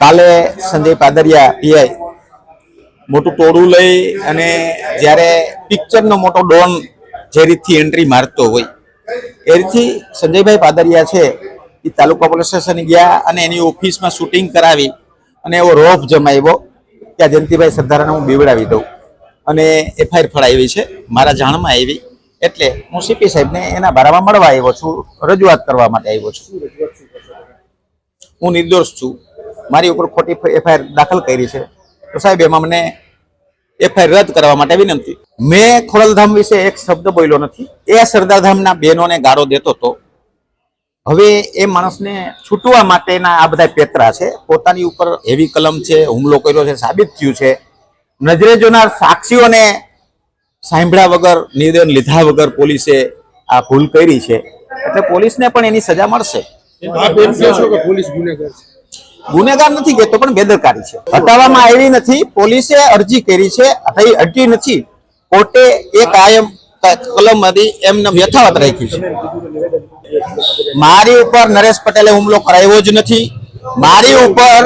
કાલે સંજય પાદરિયા પીઆઈ મોટું ટોળું લઈ અને જ્યારે પિક્ચરનો મોટો ડોન જે રીતથી એન્ટ્રી મારતો હોય. એ રીતથી સંજયભાઈ પાદરિયા છે, એ તાલુકા પોલીસ સ્ટેશન ગયા અને એની ઓફિસમાં શૂટિંગ કરાવી અને એવો રોફ જમાવ્યો કે આ જયંતિભાઈ સરદારાને હું બીવડાવી દઉં. અને એફઆઈઆર ફળાવી છે, મારા જાણમાં આવી. એટલે હું સીપી સાહેબને એના બારામાં મળવા આવ્યો છું, રજૂઆત કરવા માટે આવ્યો છું. હું નિર્દોષ છું. મારી ઉપર ખોટી એફઆઈઆર દાખલ કરી છે. તો સાહેબ, એમાં મને એફઆઈઆર રદ કરવા માટે વિનંતી. મેં ખોડલધામ વિશે એક શબ્દ બોલ્યો નથી. એ સરદારધામના બહેનોને ગાળો દેતો હતો હવે એ માણસને છૂટવા માટેના આ બધા પેતરા છે. પોતાની ઉપર હેવી કલમ છે, હુમલો કર્યો છે, સાબિત થયું છે. નજરે જોનાર સાક્ષીઓને સાંભળ્યા વગર, નિવેદન લીધા વગર પોલીસે આ ભૂલ કરી છે. એટલે પોલીસને પણ એની સજા મળશે. ગુનેગાર નથી કહેતો પણ બેદરકારી છે. હટાવવામાં આવી નથી, પોલીસે અરજી કરી છે હટી નથી. કોર્ટે એ કાયમ કલમ હતી, એમને યથાવત રાખી છે. મારી ઉપર નરેશ પટેલે હુમલો કરાવ્યો જ નથી. મારી ઉપર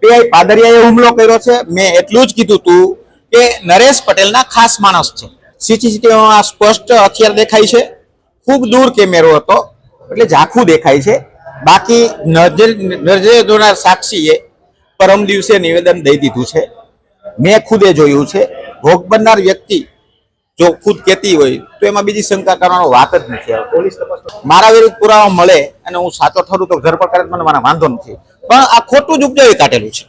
પીઆઈ પાદરિયાએ હુમલો કર્યો છે. મેં એટલું જ કીધું તું કે નરેશ પટેલના ખાસ માણસ છે. સીસીટીવીમાં સ્પષ્ટ હથિયાર દેખાય છે. ખૂબ દૂર કેમેરો હતો, એટલે ઝાંખું દેખાય છે. બાકી નજર જોનાર સાક્ષીએ પરમ દિવસે નિવેદન દઈ દીધું છે. મેં ખુદે જોયું છે. ભોગ બનનાર વ્યક્તિ જો ખુદ કહેતી હોય તો એમાં બીજી શંકા કરવાનો વાત જ નથી આવતી. પોલીસ તપાસ મારા વિરુદ્ધ પુરાવા મળે અને હું સાચો ઠરું તો ધરપકડ મને મને વાંધો નથી. પણ આ ખોટું જ ઉપજાવી કાઢેલું છે.